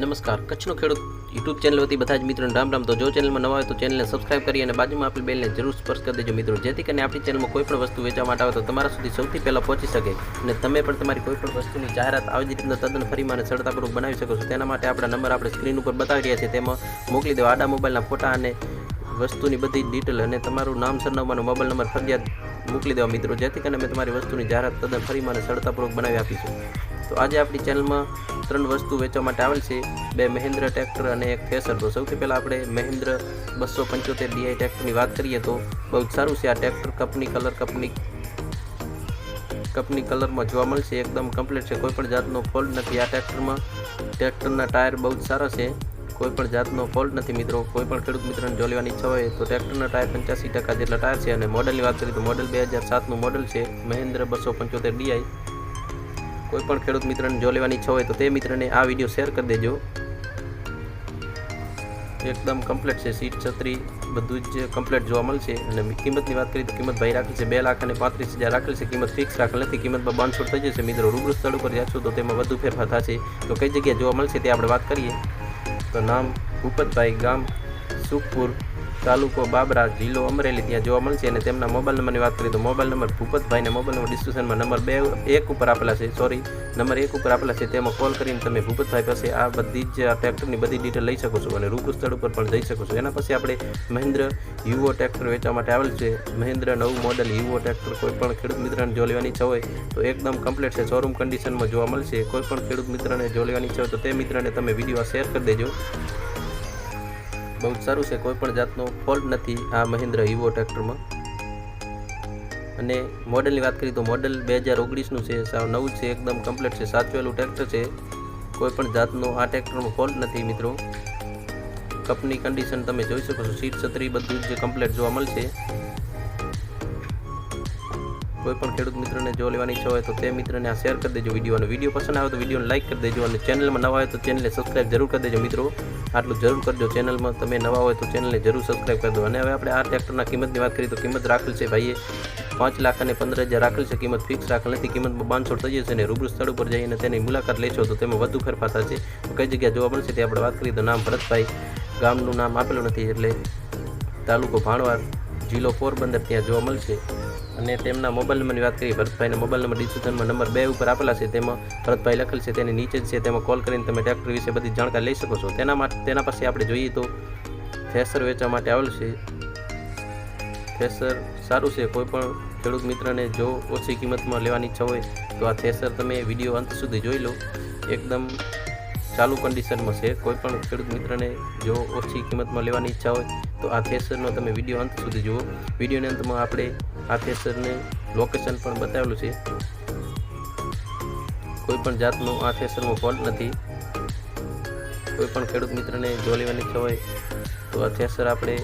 નમસ્કાર, કચ્છનો ખેડૂત યુટ્યુબ ચેનલ વતી બધા જ મિત્રોને રામ રામ. તો જો ચેનલમાં નવા હોય તો ચેનલને સબસ્ક્રાઇબ કરી અને બાજુમાં આપેલ બેલને જરૂર સ્પર્શ કરી દેજો મિત્રો. જેથી કરીને આપણી ચેનલમાં કોઈ પણ વસ્તુ વેચવા માટે આવે તો તમારા સુધી સૌથી પહેલાં પહોંચી શકે અને તમે પણ તમારી કોઈ પણ વસ્તુની જાહેરાત આવી જ રીતના તદ્દન ફરીમાં અને સરળતાપૂર્વક બનાવી શકો છો. તેના માટે આપણા નંબર આપણે સ્ક્રીન ઉપર બતાવી રહ્યા છીએ. તેમાં મોકલી દેવા આડા મોબાઈલના ફોટા અને વસ્તુની બધી ડિટેલ અને તમારું નામ, સરનામાનો મોબાઈલ નંબર ફરજિયાત મોકલી દેવા મિત્રો. જેથી કરીને અમે તમારી વસ્તુની જાહેરાત તદ્દન ફરીમાં અને સરળતાપૂર્વક બનાવી આપીશું તો આજે આપણી ચેનલમાં ત્રણ વસ્તુ વેચવા માટે આવેલ છે. બે મહેન્દ્ર ટ્રેક્ટર અને એક થેસર. તો સૌથી પહેલાં આપણે મહેન્દ્ર બસો પંચોતેર ડીઆઈ ટ્રેક્ટરની વાત કરીએ તો બહુ જ સારું છે. આ ટ્રેક્ટર કપની કલર કપની કપની કલરમાં જોવા મળશે. એકદમ કમ્પ્લીટ છે. કોઈ પણ જાતનો ફોલ્ટ નથી. આ ટ્રેક્ટરમાં ટ્રેક્ટરના ટાયર બહુ જ સારા છે. કોઈ પણ જાતનો ફોલ્ટ નથી મિત્રો. કોઈ પણ ખેડૂત મિત્રોને જો લેવાની ઈચ્છા હોય તો ટ્રેક્ટરના ટાયર પંચ્યાસી ટકા જેટલા ટાયર છે અને મોડલની વાત કરીએ તો મોડલ બે હજાર સાતનું મોડલ છે, મહેન્દ્ર બસો પંચોતેર ડીઆઈ કોઈ પણ ખેડૂત મિત્રને જો લેવાની ઈચ્છા હોય તો તે મિત્રને આ વીડિયો શેર કરી દેજો. એકદમ કમ્પ્લીટ છે, સીટ છત્રી બધું જ કમ્પ્લીટ જોવા મળશે. અને કિંમતની વાત કરીએ તો કિંમત ભાઈ રાખી છે, બે લાખ અને પાંત્રીસ હજાર રાખેલ છે. કિંમત ફિક્સ રાખેલ નથી, કિંમતમાં બાંધછોડ થઈ જશે. મિત્રો, રૂબરૂ સ્થળ ઉપર જશો તો તેમાં વધુ ફેરફાર થશે. તો કઈ જગ્યાએ જોવા મળશે તે આપણે વાત કરીએ. તો નામ ભૂપતભાઈ ગામ સુખપુર તાલુકો બાબરા જિલ્લો અમરેલી ત્યાં જોવા મળશે અને તેમના મોબાઈલ નંબરની વાત કરીએ તો મોબાઈલ નંબર ભૂપતભાઈને મોબાઈલ નંબર ડિસ્ક્રિપ્શનમાં નંબર બે એક ઉપર આપેલા છે. સોરી નંબર એક ઉપર આપેલા છે. તેમાં કોલ કરીને તમે ભૂપતભાઈ પાસે આ બધી જ ટ્રેક્ટરની બધી ડિટેલ લઈ શકો છો અને રૂબરૂ સ્થળ ઉપર પણ જઈ શકો છો. એના પછી આપણે મહેન્દ્ર યુવો ટ્રેક્ટર વેચવા માટે આવેલ છે. મહેન્દ્ર નવું મોડલ યુવો ટ્રેક્ટર કોઈ પણ ખેડૂત મિત્રને જો લેવાની ઈચ્છા હોય તો એકદમ કમ્પ્લીટ છે. શોરૂમ કન્ડિશનમાં જોવા મળશે. કોઈ પણ ખેડૂત મિત્રને જો લેવાની ઈચ્છા હોય તો તે મિત્રને તમે વીડિયો શેર કરી દેજો. બહુ જ સારું છે. કોઈ પણ જાતનો ફોલ્ટ નથી આ મહિન્દ્ર ઇવો ટ્રેક્ટરમાં. અને મોડલની વાત કરીએ તો મોડલ બે હજાર ઓગણીસનું છે. સાવ નવું છે, એકદમ કમ્પ્લીટ છે. સાચવેલું ટ્રેક્ટર છે. કોઈ પણ જાતનો આ ટ્રેક્ટરનો ફોલ્ટ નથી મિત્રો. કપની કન્ડિશન તમે જોઈ શકો છો. સીટ છત્રી બધું જે કમ્પ્લીટ જોવા મળશે. કોઈ પણ ખેડૂત મિત્રને જો લેવાની ઈચ્છા હોય તો તે મિત્રને આ શેર કરી દેજો. વીડિયો અને વીડિયો પસંદ આવે તો વિડીયોને લાઇક કરી દેજો અને ચેનલમાં નવા હોય તો ચેનલને સબસ્ક્રાઇબ જરૂર કરી દેજો મિત્રો. આટલું જરૂર કરજો ચેનલમાં તમે નવા હોય તો ચેનલને જરૂર સબસ્ક્રાઇબ કરી દો. અને હવે આપણે આ ટ્રેક્ટરના કિંમતની વાત કરીએ તો કિંમત રાખેલ છે ભાઈએ. પાંચ લાખ અને પંદર હજાર રાખેલ છે. કિંમત ફિક્સ રાખેલ નથી. કિંમતમાં બાંધછોડ થઈ જશે અને રૂબરૂ સ્થળ ઉપર જઈને તેની મુલાકાત લેશો તો તેમાં વધુ ફેરફાર થશે. કઈ જગ્યા જોવા મળશે તે આપણે વાત કરીએ. તો નામ ભરતભાઈ. ગામનું નામ આપેલું નથી એટલે તાલુકો ભાણવાર. જિલ્લો પોરબંદર ત્યાં જોવા મળશે. અને તેમના મોબાઈલ નંબરની વાત કરીએ, ભરતભાઈના મોબાઈલ નંબર, ડિસ્ક્રિપ્શનમાં નંબર બે ઉપર આપેલા છે, તેમાં ભરતભાઈ લખેલ છે, તેની નીચે જ છે, તેમાં કોલ કરીને તમે ટ્રેક્ટર વિશે બધી જાણકારી લઈ શકો છો. તેના માટે, તેના પાસે આપણે જોઈએ તો થેસર વેચવા માટે આવેલ છે. થેસર સારું છે, કોઈ પણ ખેડૂત મિત્રને જો ઓછી કિંમતમાં લેવાની ઈચ્છા હોય, તો આ થેસર તમે વીડિયો અંત સુધી જોઈ લો. એકદમ ચાલુ કન્ડિશનમાં છે. કોઈ પણ ખેડૂત મિત્રને જો ઓછી કિંમતમાં લેવાની ઈચ્છા હોય તો આ થેસરનો તમે વીડિયો અંત સુધી જુઓ. વિડીયોની અંતમાં આપણે આ થેસરને લોકેશન પણ બતાવેલું છે. કોઈ પણ જાતનું આ થેસરમાં ફોલ્ટ નથી. કોઈ પણ ખેડૂત મિત્રને જો લેવાની ઈચ્છા હોય, તો આ થેસર આપણે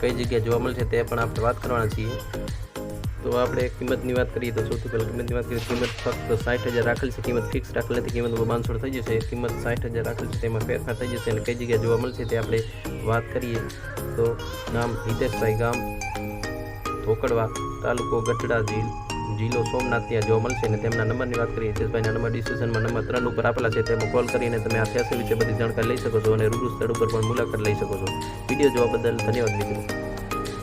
કઈ જગ્યાએ જોવા મળશે તે પણ આપણે વાત કરવાના છીએ. તો આપણે કિંમતની વાત કરીએ તો સૌથી પહેલાં કિંમતની વાત કરીએ કિંમત ફક્ત સાઠ હજાર રાખેલ છે. કિંમત ફિક્સ રાખેલ નથી. કિંમત બાંધછોડ થઈ જશે. કિંમત સાઠ હજાર રાખેલ છે. તેમાં ફેરફાર થઈ જશે અને કઈ જગ્યાએ જોવા મળશે તે આપણે વાત કરીએ. તો નામ હિતેશભાઈ ગામ, ધોકડવા તાલુકો ગઢડા જીલ, જિલ્લો સોમનાથ. ત્યાં જોવા મળશે અને તેમના નંબરની વાત કરીએ, હિતેશભાઈના નંબર ડિસ્ક્રિપ્શનમાં નંબર ત્રણ ઉપર આપેલા છે. તેમાં કોલ કરીને તમે આ ફેસિલિટી બધી જાણકારી લઈ શકો છો અને રૂબરૂ સ્થળ ઉપર પણ મુલાકાત લઈ શકો છો. વીડિયો જોવા બદલ ધન્યવાદ મિત્રો.